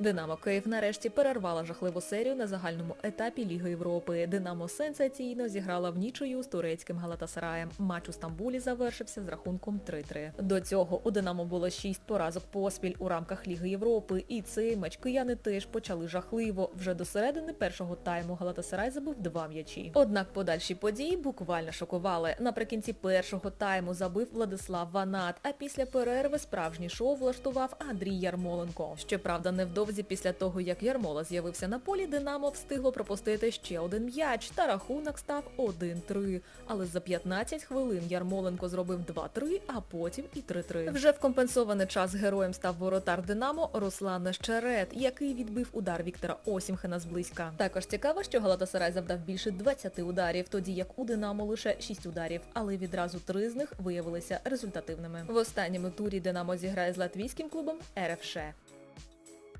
Динамо Київ нарешті перервала жахливу серію на загальному етапі Ліги Європи. Динамо сенсаційно зіграла в нічию з турецьким Галатасараєм. Матч у Стамбулі завершився з рахунком 3-3. До цього у Динамо було 6 поразок поспіль у рамках Ліги Європи. І цей матч кияни теж почали жахливо. Вже до середини першого тайму Галатасарай забив два м'ячі. Однак подальші події буквально шокували. Наприкінці першого тайму забив Владислав Ванат, а після перерви справжній шоу влаштував Андрій Ярмоленко. Щоправда, невдовзі після того, як Ярмола з'явився на полі, Динамо встигло пропустити ще один м'яч, та рахунок став 1-3. Але за 15 хвилин Ярмоленко зробив 2-3, а потім і 3-3. Вже в компенсований час героєм став воротар Динамо Руслан Нещерет, який відбив удар Віктора Осімхена зблизька. Також цікаво, що Галатасарай завдав більше 20 ударів, тоді як у Динамо лише 6 ударів, але відразу три з них виявилися результативними. В останньому турі Динамо зіграє з латвійським клубом РФШ.